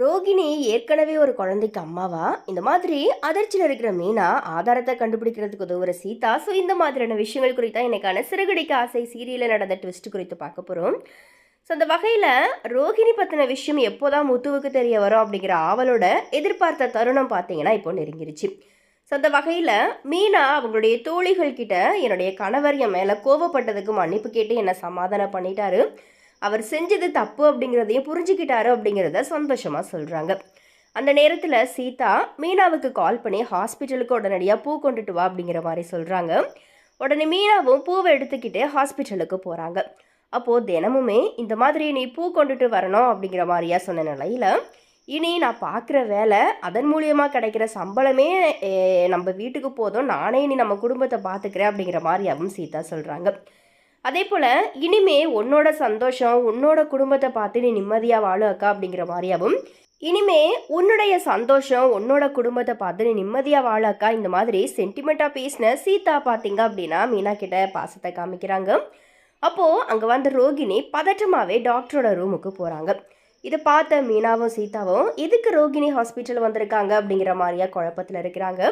ரோகிணி ஏற்கனவே ஒரு குழந்தைக்கு அம்மாவா? இந்த மாதிரி அதிர்ச்சியில் இருக்கிற மீனா ஆதாரத்தை கண்டுபிடிக்கிறதுக்கு உதவுற சீதா. ஸோ இந்த மாதிரியான விஷயங்கள் குறித்தான் எனக்கான சிறுகடிக்க ஆசை சீரியலில் நடந்த ட்விஸ்ட் குறித்து பார்க்க போகிறோம் ஸோ அந்த வகையில் ரோகிணி பற்றின விஷயம் எப்போதான் முத்துவுக்கு தெரிய வரும் அப்படிங்கிற ஆவலோட எதிர்பார்த்த தருணம் பார்த்தீங்கன்னா இப்போ நெருங்கிருச்சு. ஸோ அந்த வகையில் மீனா அவங்களுடைய தோழிகள் கிட்ட என்னுடைய கணவர் என் மேலே கோவப்பட்டதுக்கு மன்னிப்பு கேட்டு என்னை சமாதானம் பண்ணிட்டாரு. அவர் செஞ்சது தப்பு அப்படிங்கிறதையும் புரிஞ்சுக்கிட்டாரு அப்படிங்கிறத சந்தோஷமாக சொல்கிறாங்க அந்த நேரத்தில் சீதா மீனாவுக்கு கால் பண்ணி ஹாஸ்பிட்டலுக்கு உடனடியாக பூ கொண்டுட்டு வா அப்படிங்கிற மாதிரி சொல்கிறாங்க உடனே மீனாவும் பூவை எடுத்துக்கிட்டு ஹாஸ்பிட்டலுக்கு போகிறாங்க அப்போது தினமுமே இந்த மாதிரி நீ பூ கொண்டுட்டு வரணும் அப்படிங்கிற மாதிரியா சொன்ன நிலையில் இனி நான் பார்க்குற வேலை அதன் மூலியமாக கிடைக்கிற சம்பளமே நம்ம வீட்டுக்கு போதும். நானே இனி நம்ம குடும்பத்தை பார்த்துக்கிறேன் அப்படிங்கிற மாதிரியாவும் சீதா சொல்கிறாங்க அதே போல் இனிமே உன்னோட சந்தோஷம் உன்னோட குடும்பத்தை பார்த்து நீ நிம்மதியாக வாழு அக்கா அப்படிங்கிற மாதிரியாவும் இனிமே உன்னுடைய சந்தோஷம் உன்னோட குடும்பத்தை பார்த்து நீ நிம்மதியாக வாழ அக்கா இந்த மாதிரி சென்டிமெண்ட்டாக பேசின சீதா பார்த்தீங்க அப்படின்னா மீனா கிட்ட பாசத்தை காமிக்கிறாங்க. அப்போது அங்கே வந்த ரோகிணி பதட்டமாகவே டாக்டரோட ரூமுக்கு போகிறாங்க இதை பார்த்த மீனாவும் சீதாவும் எதுக்கு ரோகிணி ஹாஸ்பிட்டல் வந்திருக்காங்க? அப்படிங்கிற மாதிரியா குழப்பத்தில் இருக்கிறாங்க.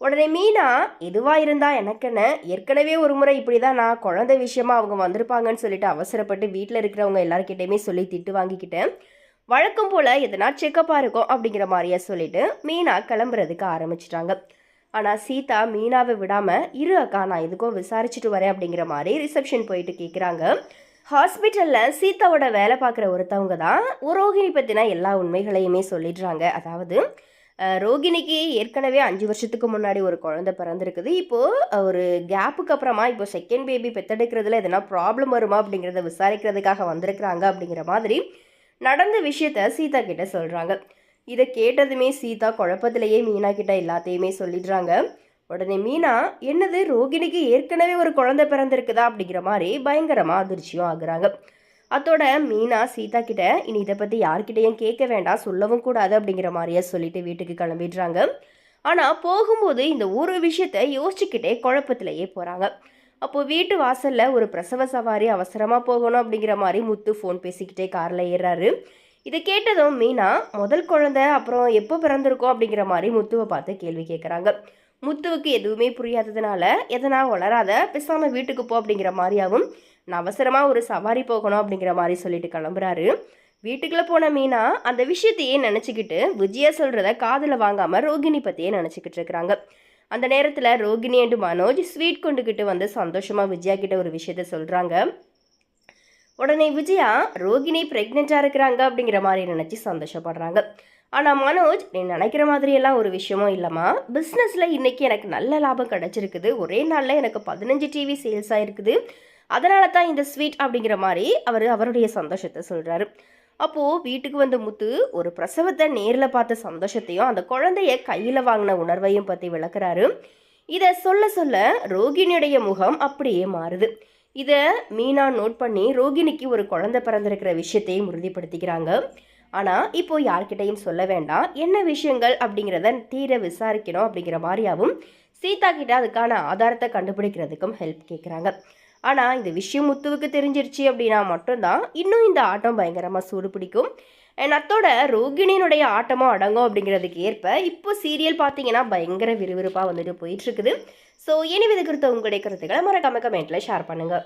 உடனே மீனா எதுவாக இருந்தா எனக்கென்ன? ஏற்கனவே ஒரு முறை இப்படி தான் நான் குழந்தை விஷயமா அவங்க வந்திருப்பாங்கன்னு சொல்லிட்டு அவசரப்பட்டு வீட்டில் இருக்கிறவங்க எல்லாருக்கிட்டையுமே சொல்லி திட்டு வாங்கிக்கிட்டேன். வழக்கம் போல் எதனா செக்கப்பாக இருக்கும் அப்படிங்கிற மாதிரியா சொல்லிட்டு மீனா கிளம்புறதுக்கு ஆரம்பிச்சிட்டாங்க. ஆனால் சீதா மீனாவை விடாமல் இரு அக்கா நான் இதுக்கும் விசாரிச்சுட்டு வரேன் அப்படிங்கிற மாதிரி ரிசப்ஷன் போயிட்டு கேட்குறாங்க ஹாஸ்பிட்டலில் சீதாவோட வேலை பார்க்குற ஒருத்தவங்க தான் ரோகிணி பற்றின எல்லா உண்மைகளையுமே சொல்லிடுறாங்க. அதாவது ரோகிணிக்கு ஏற்கனவே அஞ்சு வருஷத்துக்கு முன்னாடி ஒரு குழந்தை பிறந்திருக்குது. இப்போது ஒரு கேப்புக்கு அப்புறமா இப்போ செகண்ட் பேபி பெத்தெடுக்கிறதுல எதனா ப்ராப்ளம் வருமா அப்படிங்கிறத விசாரிக்கிறதுக்காக வந்திருக்கிறாங்க அப்படிங்கிற மாதிரி நடந்த விஷயத்த சீதா கிட்ட சொல்கிறாங்க இதை கேட்டதுமே சீதா குழப்பத்திலேயே மீனா கிட்ட எல்லாத்தையுமே சொல்லிடுறாங்க. உடனே மீனா என்னது ரோகிணிக்கு ஏற்கனவே ஒரு குழந்தை பிறந்திருக்குதா? அப்படிங்கிற மாதிரி பயங்கரமாக அதிர்ச்சியும் ஆகுறாங்க. அதோட மீனா சீதா கிட்ட இனி இதை பற்றி யார்கிட்டையும் கேட்க வேண்டாம் சொல்லவும் கூடாது அப்படிங்கிற மாதிரியே சொல்லிட்டு வீட்டுக்கு கிளம்பிடுறாங்க. ஆனால் போகும்போது இந்த ஒரு விஷயத்த யோசிச்சுக்கிட்டே குழப்பத்திலேயே போகிறாங்க அப்போது வீட்டு வாசலில் ஒரு பிரசவ சவாரி அவசரமாக போகணும் அப்படிங்கிற மாதிரி முத்து ஃபோன் பேசிக்கிட்டே காரில் ஏறாரு இதை கேட்டதும் மீனா முதல் குழந்தை அப்புறம் எப்போ பிறந்திருக்கோம்? அப்படிங்கிற மாதிரி முத்துவை பார்த்து கேள்வி கேட்குறாங்க முத்துவுக்கு எதுவுமே புரியாததுனால எதனா வளராத பேசாமல் வீட்டுக்கு போ அப்படிங்கிற மாதிரியாகவும் நான் அவசரமாக ஒரு சவாரி போகணும் அப்படிங்கிற மாதிரி சொல்லிட்டு கிளம்புறாரு. வீட்டுக்குள்ளே போன மீனா அந்த விஷயத்தையே நினச்சிக்கிட்டு விஜயா சொல்கிறத காதில் வாங்காமல் ரோகிணி பற்றியே நினச்சிக்கிட்டு இருக்கிறாங்க. அந்த நேரத்தில் ரோகிணி அண்டு மனோஜ் ஸ்வீட் கொண்டுக்கிட்டு வந்து சந்தோஷமாக விஜயா கிட்ட ஒரு விஷயத்த சொல்கிறாங்க உடனே விஜயா ரோகிணி ப்ரெக்னெண்ட்டாக இருக்கிறாங்க அப்படிங்கிற மாதிரி நினச்சி சந்தோஷப்படுறாங்க. ஆனால் மனோஜ் நீ நினைக்கிற மாதிரியெல்லாம் ஒரு விஷயமும் இல்லைம்மா. பிஸ்னஸில் இன்றைக்கி எனக்கு நல்ல லாபம் கிடச்சிருக்குது. ஒரே நாளில் எனக்கு பதினஞ்சு டிவி சேல்ஸ் ஆகிருக்குது அதனால தான் இந்த ஸ்வீட் அப்படிங்கிற மாதிரி அவர் அவருடைய சந்தோஷத்தை சொல்கிறாரு அப்போது வீட்டுக்கு வந்த முத்து ஒரு பிரசவத்தை நேரில் பார்த்த சந்தோஷத்தையும் அந்த குழந்தைய கையில் வாங்கின உணர்வையும் பற்றி விளக்குறாரு. இதை சொல்ல சொல்ல ரோகிணியுடைய முகம் அப்படியே மாறுது. இதை மீனா நோட் பண்ணி ரோகிணிக்கு ஒரு குழந்தை பிறந்திருக்கிற விஷயத்தையும் உறுதிப்படுத்திக்கிறாங்க. ஆனால் இப்போ யார்கிட்டையும் சொல்ல வேண்டாம். என்ன விஷயங்கள் அப்படிங்கிறத தீர விசாரிக்கணும் அப்படிங்கிற மாதிரியாகவும் சீதா கிட்ட அதுக்கான ஆதாரத்தை கண்டுபிடிக்கிறதுக்கும் ஹெல்ப் கேட்குறாங்க ஆனால் இந்த விஷயம் முத்துவுக்கு தெரிஞ்சிருச்சு அப்படின்னா மட்டும்தான் இன்னும் இந்த ஆட்டம் பயங்கரமாக சூடு பிடிக்கும். அண்ட் அத்தோட ரோகிணியினுடைய ஆட்டமும் அடங்கும் அப்படிங்கிறதுக்கு ஏற்ப இப்போ சீரியல் பார்த்தீங்கன்னா பயங்கர விறுவிறுப்பாக வந்துட்டு போயிட்டு இருக்குது. ஸோ இனி வித குறித்த உங்களுடைய கருத்துக்களை மறக்காம கமெண்ட்டில் ஷேர் பண்ணுங்கள்